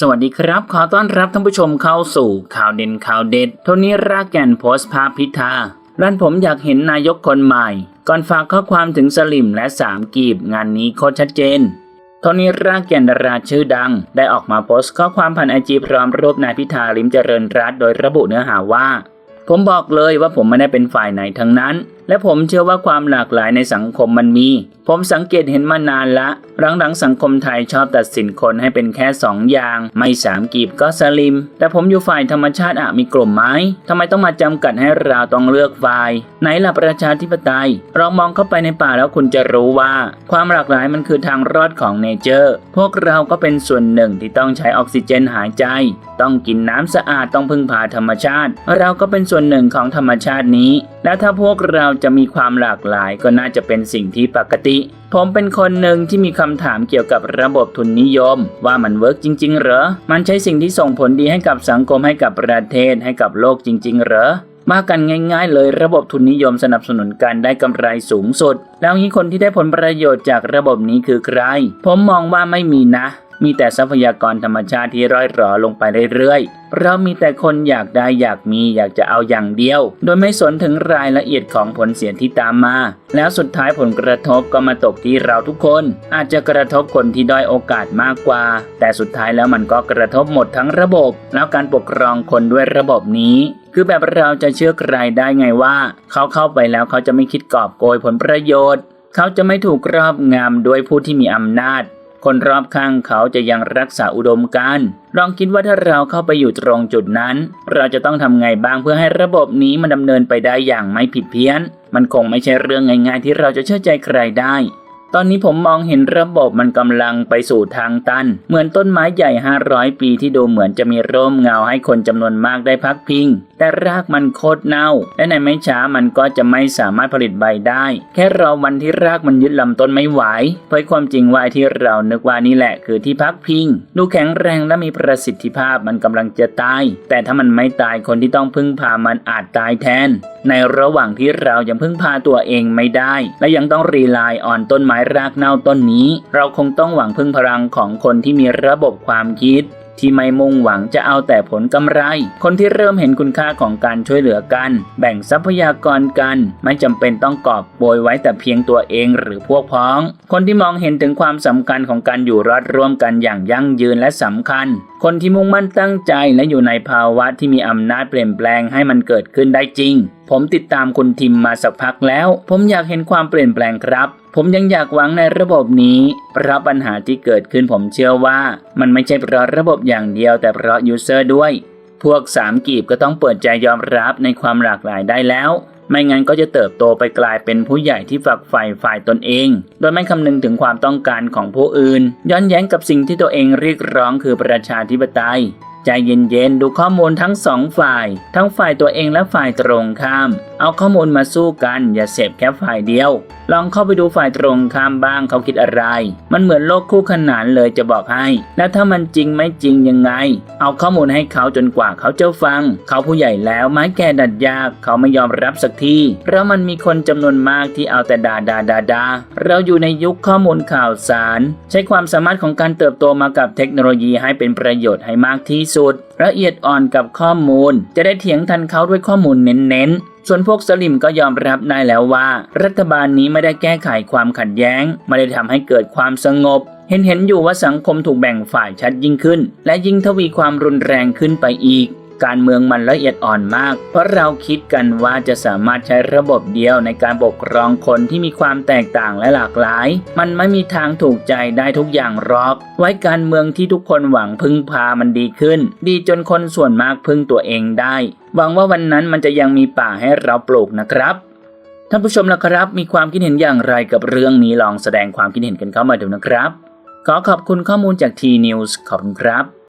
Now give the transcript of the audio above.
สวัสดีครับ ขอต้อนรับท่านผู้ชมเข้าสู่ข่าวเด่นข่าวเด็ด โทนี้รากแก่นโพสต์ภาพพิธาด้านผมอยากเห็นนายกคนใหม่ ก่อนฝากข้อความถึงสลิมและสามกีบงานนี้โคตรชัดเจน โทนี้รากแก่นดาราชื่อดัง ได้ออกมาโพสต์ข้อความผ่านไอจีพร้อมรูปนายพิธาลิมเจริญรัตโดยระบุเนื้อหาว่า ผมบอกเลยว่าผมไม่ได้เป็นฝ่ายไหนทั้งนั้น และผมเชื่อว่าความหลากหลายในสังคมมันมี ผมสังเกตเห็นมานานละ หลังๆสังคมไทยชอบตัดสินคนให้เป็นแค่สองอย่าง ไม่สามกีบก็สลิม แต่ผมอยู่ฝ่ายธรรมชาติอะมีกลุ่มไหมทำไมต้องมาจำกัดให้เราต้องเลือกฝ่าย ไหนล่ะประชาธิปไตยลองมองเข้าไปในป่าแล้วคุณจะรู้ว่า ความหลากหลายมันคือทางรอดของเนเจอร์ พวกเราก็เป็นส่วนหนึ่งที่ต้องใช้ออกซิเจนหายใจ ต้องกินน้ำสะอาดต้องพึ่งพาธรรมชาติ เราก็เป็นส่วนหนึ่งของธรรมชาตินี้ และถ้าพวกเราจะมีความหลากหลายก็น่าจะเป็นสิ่งที่ปกติ ผมเป็นคนหนึ่งที่มีคำถามเกี่ยวกับระบบทุนนิยม ว่ามันเวิร์กจริง ๆ เหรอ มันใช้สิ่งที่ส่งผลดีให้กับสังคมให้กับประเทศให้กับโลกจริง ๆ เหรอมากันง่าย ๆ เลยระบบทุนนิยมสนับสนุนการได้กำไรสูงสุด แล้วนี้คนที่ได้ผลประโยชน์จากระบบนี้คือใคร ผมมองว่าไม่มีนะ มีแต่ทรัพยากรธรรมชาติที่ร่อยหรอลงไปเรื่อยๆ เรามีแต่คนอยากได้อยากมีอยากจะเอาอย่างเดียว โดยไม่สนถึงรายละเอียดของผลเสียที่ตามมา แล้วสุดท้ายผลกระทบก็มาตกที่เราทุกคน อาจจะกระทบคนที่ด้อยโอกาสมากกว่า แต่สุดท้ายแล้วมันก็กระทบหมดทั้งระบบ แล้วการปกครองคนด้วยระบบนี้ คือแบบเราจะเชื่อใครได้ไงว่า เขาเข้าไปแล้วเขาจะไม่คิดกอบโกยผลประโยชน์ เขาจะไม่ถูกครอบงำโดยผู้ที่มีอำนาจ คนรอบข้างเขาจะยังรักษาอุดมการณ์ลองคิดว่าถ้าเราเข้าไปอยู่ตรงจุดนั้น เราจะต้องทำไงบ้างเพื่อให้ระบบนี้มันดำเนินไปได้อย่างไม่ผิดเพี้ยน มันคงไม่ใช่เรื่องง่ายๆที่เราจะเชื่อใจใครได้ ตอนนี้ผมมองเห็นระบบมันกำลังไปสู่ทางตัน เหมือนต้นไม้ใหญ่ 500 ปีที่ดูเหมือนจะมีร่มเงาให้คนจำนวนมากได้พักพิง แต่รากมันโคตรเน่า และในไม่ช้ามันก็จะไม่สามารถผลิตใบได้ แค่รอวันที่รากมันยึดลำต้นไม่ไหวเพราะความจริงว่าที่เรานึกว่านี่แหละคือที่พักพิง ดูแข็งแรงและมีประสิทธิภาพมันกำลังจะตาย แต่ถ้ามันไม่ตายคนที่ต้องพึ่งพามันอาจตายแทน ในระหว่างที่เรายังพึ่งพาตัวเองไม่ได้ และยังต้องรีไลน์ออนต้นไม้รากเน่าต้นนี้ เราคงต้องหวังพึ่งพลังของคนที่มีระบบความคิด ที่ไม่มุ่งหวังจะเอาแต่ผลกำไร คนที่เริ่มเห็นคุณค่าของการช่วยเหลือกัน แบ่งทรัพยากรกัน ไม่จำเป็นต้องกอบโบยไว้แต่เพียงตัวเองหรือพวกพ้อง คนที่มองเห็นถึงความสำคัญของการอยู่รอดร่วมกันอย่างยั่งยืนและสำคัญ คนที่มุ่งมั่นตั้งใจและอยู่ในภาวะที่มีอำนาจเปลี่ยนแปลงให้มันเกิดขึ้นได้จริง ผมติดตามคุณทิมมาสักพักแล้ว ผมอยากเห็นความเปลี่ยนแปลงครับ ผมยังอยากหวังในระบบนี้เพราะปัญหาที่เกิดขึ้นผมเชื่อว่า มันไม่ใช่เพราะระบบอย่างเดียวแต่เพราะยูเซอร์ด้วย พวกสามกีบก็ต้องเปิดใจยอมรับในความหลากหลายได้แล้ว ไม่งั้นก็จะเติบโตไปกลายเป็นผู้ใหญ่ที่ฝักใฝ่ฝ่ายตนเอง โดยไม่คำนึงถึงความต้องการของผู้อื่น ย้อนแย้งกับสิ่งที่ตัวเองเรียกร้องคือประชาธิปไตย ใจเย็นๆ ดูข้อมูลทั้งสองฝ่าย ทั้งฝ่ายตัวเองและฝ่ายตรงข้าม เอาข้อมูลมาสู้กัน อย่าเสพแค่ฝ่ายเดียว ลองเข้าไปดูฝ่ายตรงข้ามบ้างเขาคิดอะไร มันเหมือนโลกคู่ขนานเลยจะบอกให้ แล้วถ้ามันจริงไม่จริงยังไง เอาข้อมูลให้เขาจนกว่าเขาจะฟัง เขาผู้ใหญ่แล้วไม้แก่ดัดยากเขาไม่ยอมรับสักที เพราะมันมีคนจำนวนมากที่เอาแต่ด่าด่าด่าด่าเราอยู่ในยุคข้อมูลข่าวสาร ใช้ความสามารถของการเติบโตมากับเทคโนโลยีให้เป็นประโยชน์ให้มากที่สุดละเอียดอ่อนกับข้อมูล จะได้เถียงทันเขาด้วยข้อมูลเน้นๆ ส่วนพวกสลิมก็ยอมรับได้แล้วว่า รัฐบาลนี้ไม่ได้แก้ไขความขัดแย้ง ไม่ได้ทำให้เกิดความสงบ เห็นเห็นอยู่ว่าสังคมถูกแบ่งฝ่ายชัดยิ่งขึ้น และยิ่งทวีความรุนแรงขึ้นไปอีก การเมืองมันละเอียดอ่อนมาก เพราะเราคิดกันว่าจะสามารถใช้ระบบเดียวในการปกครองคนที่มีความแตกต่างและหลากหลาย มันไม่มีทางถูกใจได้ทุกอย่างหรอก ไว้การเมืองที่ทุกคนหวังพึ่งพามันดีขึ้น ดีจนคนส่วนมากพึ่งตัวเองได้ หวังว่าวันนั้นมันจะยังมีป่าให้เราปลูกนะครับท่านผู้ชมละครับ มีความคิดเห็นอย่างไรกับเรื่องนี้ลองแสดงความคิดเห็นกันเข้ามาดูนะครับ ขอขอบคุณข้อมูลจาก T News ขอบคุณครับ